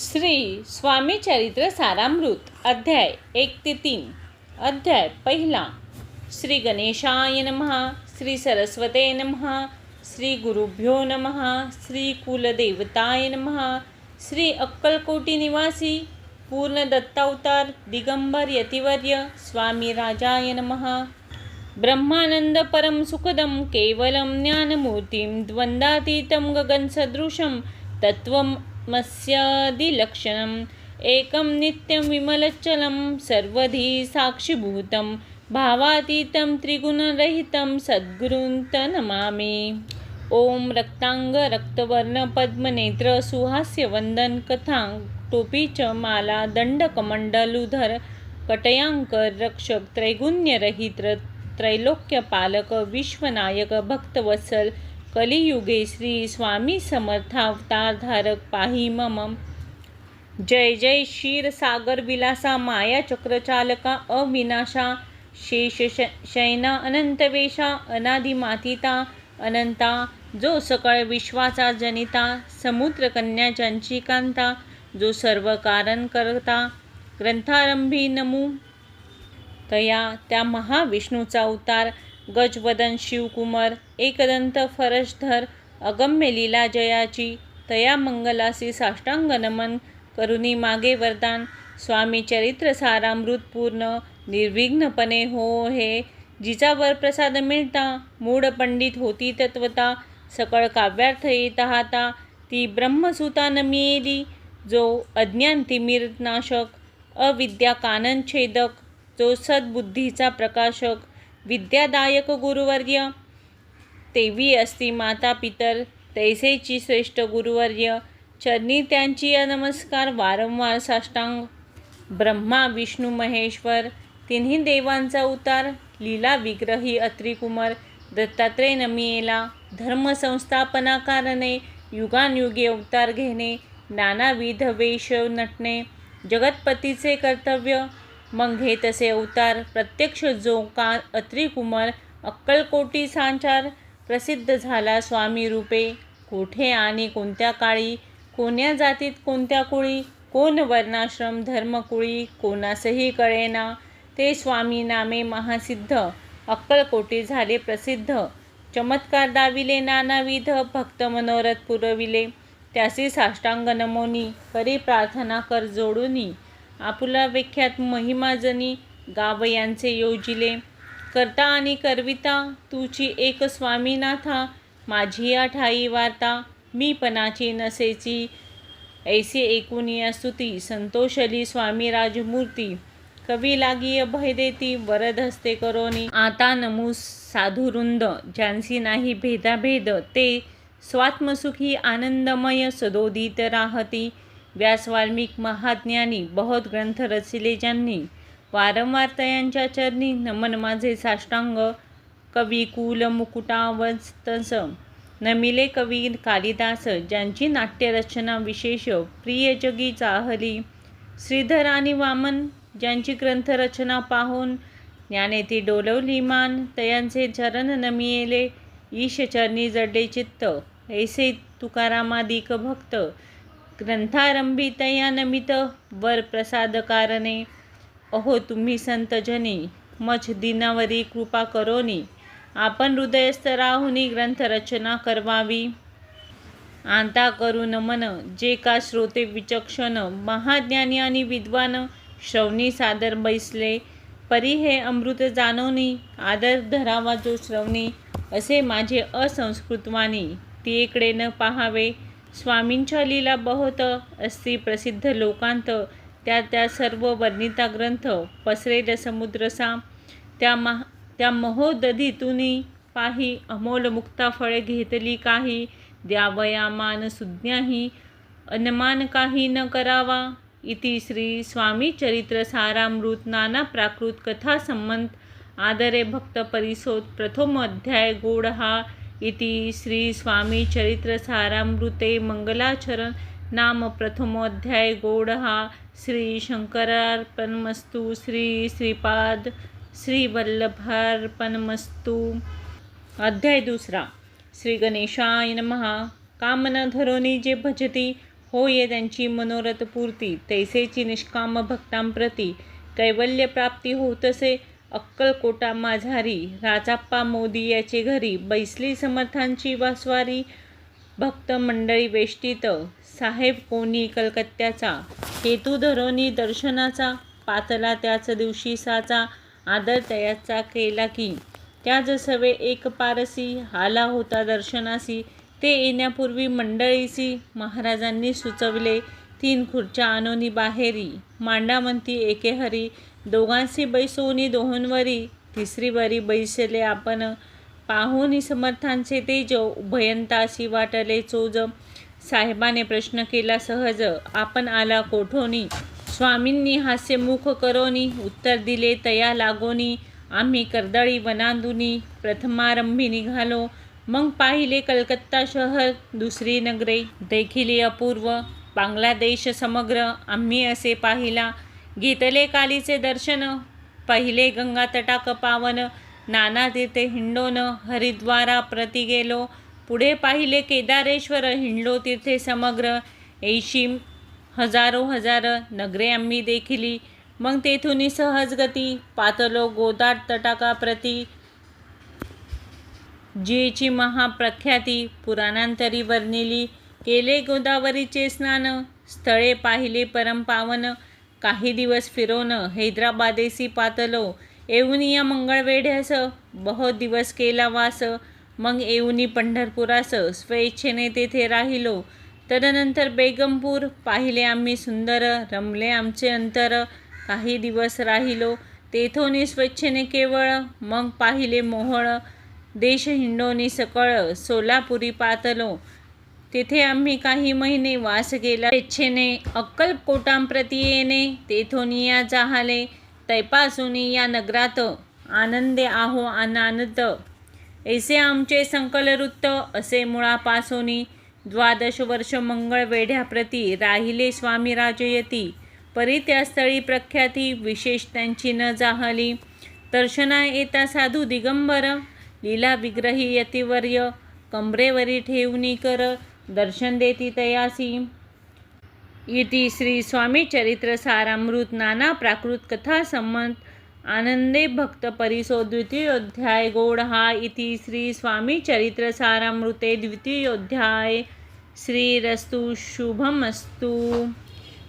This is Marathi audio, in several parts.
श्री स्वामी चरित्र सारामृत अध्याय एक ते तीन अध्याय पहिला. श्री गणेशाय नमः श्री सरस्वते नमः श्री गुरुभ्यो नमः श्री कुलदेवताय नमः श्री अक्कलकोटी निवासी पूर्ण दत्तावतार दिगंबर यतिवर्य स्वामी राजाय नमः. ब्रह्मानंद परम सुखदं केवलं ज्ञानमूर्तिं द्वन्द्वातीतं गगनसदृशं आत्मस्यादिलक्षणम्। एकं नित्यं विमलचलं सर्वधी साक्षिभूतं भावातीतं त्रिगुणरहितं सद्गुरुं नमामि ॐ रक्तांग रक्तवर्ण पद्मनेत्र सुहास्य वंदन कथा टोपी च माला दंडकमंडलुधर कटयांकर रक्षक त्रैगुण्यरहित त्रैलोक्यपालक विश्वनायक भक्तवत्सल कलियुगे श्री स्वामी समर्थावतारधारक पाही मम जय जय क्षीरसागर विलासा माया चक्रचालका अविनाशा. शेष श- शयना अनंतवेशा अनादिमातिता अनंता. जो सकळ विश्वाचा जनिता समुद्रकन्या ज्यांची कांता. जो सर्व कारण करता ग्रंथारंभी नमू. तया त्या महाविष्णूचा अवतार गजवदन शिवकुमार एकदंत फरशधर अगम्य लीला जयाची तया मंगलासी साष्टांग नमन करुणी मागे वरदान स्वामी चरित्र सारा मृतपूर्ण निर्विघ्नपणे हो हे जिचा प्रसाद मिळता मूढ पंडित होती तत्वता सकळ काव्यार्थ येत हाता ती ब्रह्मसुता नमियेली जो अज्ञान तिमिरनाशक अविद्या कानन छेदक जो सद्बुद्धीचा प्रकाशक विद्यादायक गुरुवर्य तेवी असती माता पितर तैसेची श्रेष्ठ गुरुवर्य चरणी त्यांची नमस्कार वारंवार साष्टांग ब्रह्मा विष्णू महेश्वर तिन्ही देवांचा उतार लीला विग्रही अत्रिकुमार दत्तात्रय नमियेला धर्मसंस्थापना कारणे युगानयुगे अवतार घेणे नानाविध वेश नटणे जगतपतीचे कर्तव्य मग हे तसे अवतार प्रत्यक्ष जो का अत्रिकुमार अक्कलकोटी सांचार प्रसिद्ध झाला स्वामी रूपे. कोठे आणि कोणत्या काळी कोण्या जातीत कोणत्या कुळी कोण वर्णाश्रम धर्मकुळी कोणासही कळेना. ते स्वामी नामे महासिद्ध अक्कलकोटी झाले प्रसिद्ध. चमत्कार दाविले नानाविध भक्त मनोरथ पुरविले. त्यासी साष्टांग नमोनी करी प्रार्थना कर जोडूनी. आपुला विख्यात महिमाजनी गाव यांचे योजिले. करता आणि करविता तुझी एक स्वामीनाथा माझी या ठाई वार्ता मी पणाची नसेची ऐसे एकूनिया स्तुती संतोषली स्वामी राजमूर्ती. कवी लागी अभय देती वरद हस्ते करोनी. आता नमू साधुरुंद ज्यांसी नाही भेदाभेद ते स्वात्मसुखी आनंदमय सदोदित राहती. व्यास वाल्मिक महाज्ञानी बहुत ग्रंथ रचिले ज्यांनी वारंवार तयांच्या चरणी नमन माझे साष्टांग. कवी कुल मुकुटावस्तस नमिले कवी कालिदास ज्यांची नाट्यरचना विशेष प्रिय जगी चाहली. श्रीधर आणि वामन ज्यांची ग्रंथरचना पाहून ज्ञाने ती डोलवली मान. तयांचे चरण नमियेले ईश चरणी जडले चित्त. ऐसे तुकारामादिक भक्त. ग्रंथारंभितया नमित वर प्रसाद कारणे अहो तुम्ही संतजनी मच दिनावरी कृपा करोनी आपण हृदयस्तराहुनी ग्रंथरचना करवावी. आंता करू नमन जे का श्रोते विचक्षण महाज्ञानी आणि विद्वान श्रवणी सादर बैसले परी हे अमृत जाणवणी आदर धरावा जो श्रवणी असे माझे असंस्कृतवाणी ती इकडे न पाहावे. स्वामींच्या लीला बहुत असती प्रसिद्ध लोकांत त्या त्या सर्व वर्णिता ग्रंथ पसरेल समुद्रसा त्या महा त्या महोदधीतुनी पाही अमोल मुक्ता फळे घेतली काही द्यावया मान सुज्ञाही अनमान काही न करावा इति श्री स्वामी चरित्र सारामृत नाना प्राकृत कथा संमंत आदरे भक्त परिसोद प्रथम अध्याय गोड हा इति श्री स्वामी चरित्र नाम प्रथमोऽध्याय गोड हा श्री श्री श्रीपाद श्रीवल्लभार्पणमस्तु अध्याय दुसरा। श्री गणेशाय नमः। कामना धरोनी जे भजती होय त्यांची मनोरथ पूर्ती तैसेची निष्काम भक्तांप्रती कैवल्य प्राप्ती होतसे अक्कलकोटा माझारी राजाप्पा मोदी याचे घरी बैसली समर्थांची वासवारी. भक्त मंडळी वेष्टीत साहेब कोणी कलकत्त्याचा? हेतू धरोनी दर्शनाचा पातला त्याच दिवशी साचा आदर तयाचा केला की? त्या जसवे एक पारसी आला होता दर्शनासी. ते येण्यापूर्वी मंडळीसी महाराजांनी सुचवले तीन खुर्च्या आणोनी बाहेरी. मांडामंती एके दोघांशी बैसोनी दोहोंवरी तिसरी बारी बैसले आपण. पाहुनी समर्थांचे तेज उभयंताशी वाटले चोज. साहेबाने प्रश्न केला सहज आपण आला कोठोनी? स्वामींनी हास्यमुख करोनी उत्तर दिले तया लागोनी. आम्ही कर्दळी वनांदुनी प्रथमारंभी निघालो. मग पाहिले कलकत्ता शहर दुसरी नगरे. देखिली अपूर्व. बांगलादेश समग्र. आम्ही असे पाहिला. घेतले कालीचे दर्शन पहिले गंगा तटाक पावन नाना तिथे हिंडोन हरिद्वारा प्रति गेलो पुढे पाहिले केदारेश्वर हिंडलो तिथे समग्र ऐशी हजारो हजार नगरे आम्ही देखिली मग तेथून सहज गती पातलो गोदाट तटाका प्रती. जीची महाप्रख्याती पुराणांतरी वर्णिली केले गोदावरीचे स्नान स्थळे पाहिले परमपावन काही दिवस फिरवणं हैदराबादेसी पातलो येऊनी या मंगळवेढ्यास बहुत दिवस केला वास मग येऊनी पंढरपुरास स्वेच्छेने तेथे राहिलो. तदनंतर बेगमपूर पाहिले आम्ही सुंदर रमले आमचे अंतर काही दिवस राहिलो तेथोनी स्वेच्छेने केवळ मग पाहिले मोहळ देश हिंडोनी सकळ सोलापुरी पातलो तेथे आम्ही काही महिने वास केला. इच्छेने अक्कलकोटांप्रती येणे तेथून या जाहाले तैपासुनी या नगरात आनंदे आहो आनंद. ऐसे आमचे संकलवृत्त असे मुळापासोनी द्वादश वर्ष मंगळ वेढ्याप्रती राहिले स्वामी राजयती परी त्या स्थळी प्रख्याती विशेष त्यांची न जाहली. दर्शना येता साधू दिगंबर लीला विग्रही यतिवर्य कमरेवरी ठेवणी कर दर्शन देती तयासी इति श्री स्वामी चरित्र सारामृत नाना प्राकृत कथा संमत आनंदे भक्त परिसो द्वितीयोध्याय गोड हा इति श्री स्वामी चरित्र सारामृते द्वितीयोध्याय। श्रीरस्तु शुभमस्तु।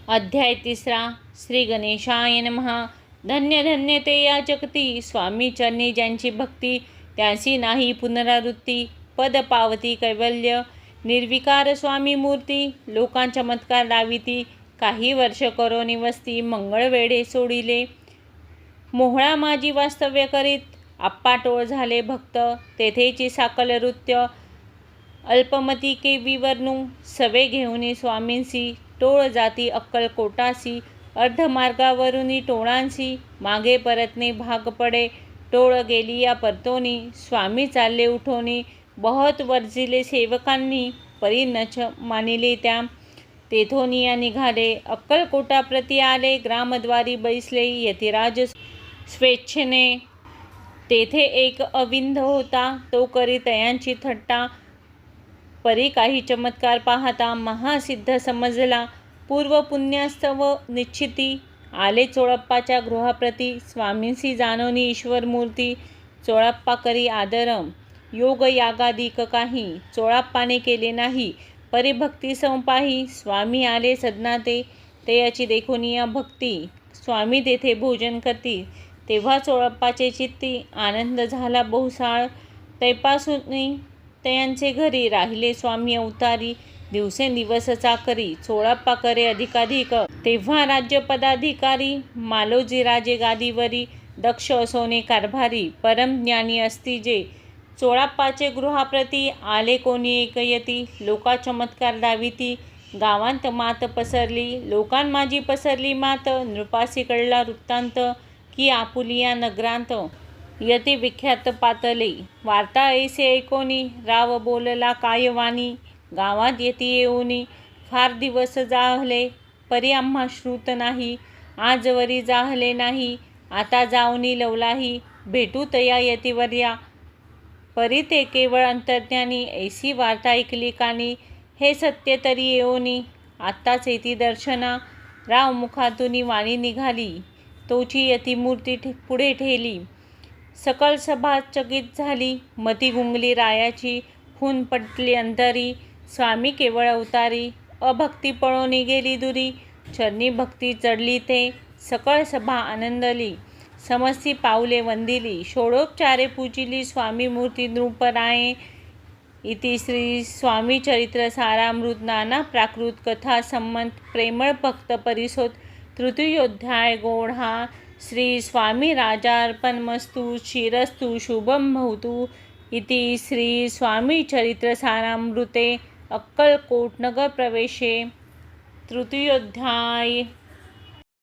अध्याय तिसरा। श्री गणेशाय नमः। धन्य धन्य ते या जगती स्वामी चरणी ज्यांची भक्ती त्यांची नाही पुनरावृत्ती। पद पावती कैवल्य। निर्विकार स्वामी मूर्ती लोकां चमत्कार दाविती काही वर्ष करो वस्ती मंगळवेढे सोडिले. मोहळा माझी वास्तव्य करीत आप्पाटोळ झाले भक्त तेथेची साकल नृत्य अल्पमती के विवरणू सवे घेऊनी स्वामींसी टोळ जाती अक्कलकोटासी अर्धमार्गावरुनी टोळांसी मागे परतने भाग पडे टोळ गेली या परतोनी स्वामी चालले उठोनी बहुत वर्जिले सेवकांनी परी नच मानिले त्या. तेथोनिया निघाले. अक्कलकोटाप्रती आले. ग्रामद्वारी बैसले. यतिराज स्वेच्छेने. तेथे एक अविंध होता. तो करी तयांची थट्टा. परी काही चमत्कार पाहता. महासिद्ध समजला. पूर्व पुण्यास्तव निश्चिती. आले चोळप्पाच्या गृहाप्रती. स्वामींसी जानोनी ईश्वरमूर्ती. चोळप्पा करी आदरम. योग यागादिक काही चोळाप्पाने केले नाही. परिभक्ती संपाही स्वामी आले सदना ते तयाची देखोनिया भक्ती. स्वामी तेथे भोजन करती. तेव्हा चोळप्पाचे चित्ती आनंद झाला बहुसाळ. तैपासून तयांचे घरी राहिले स्वामी अवतारी. दिवसेंदिवस चाकरी चोळप्पा करे अधिकाधिक. तेव्हा राज्यपदाधिकारी मालोजी राजे गादीवरी दक्ष असोने कारभारी. परमज्ञानी असती जे चोळाप्पाचे गृहाप्रती आले कोणी एकयती? लोका चमत्कार दाविती. गावांत मात पसरली. लोकां माझी पसरली मात. नृपासी कळला वृत्तांत की आपुलिया नगरांत. यती विख्यात पातले. वार्ता ऐसे ऐकोनी. राव बोलला कायवानी. गावात येती येऊनी. फार दिवस जाहले परी आम्हा श्रुत नाही. आजवरी जाहले नाही. आता जाऊनी लवलाही. भेटू तया यतिवर्या परी ते केवळ अंतर्ज्ञानी ऐसी वार्ता ऐकली कानी हे सत्य तरी येऊनी आत्ताच येती दर्शना. राव मुखातून वाणी निघाली. तोची यतिमूर्ती ठे पुढे ठेली. सकल सभा चकित झाली. मती गुंगली रायाची. खून पटली अंतरी स्वामी केवळ अवतारी. अभक्ती पळून गेली दुरी. चरणी भक्ती चढली ते. सकळ सभा आनंदली. समस्ती पाऊले वंदिली. षोडोपचारे पूजिली स्वामी मूर्ती नृपराये. इति श्री स्वामी चरित्र सारामृत नाना प्राकृत कथा संमत प्रेमळ भक्त परिसोत. तृतीयोध्याय हा श्री स्वामी राजार्पणमस्तु शिरस्तु शुभम भवतु. इति श्री स्वामी चरित्र सारामृते अक्कलकोट नगर प्रवेशे. तृतीयोध्याय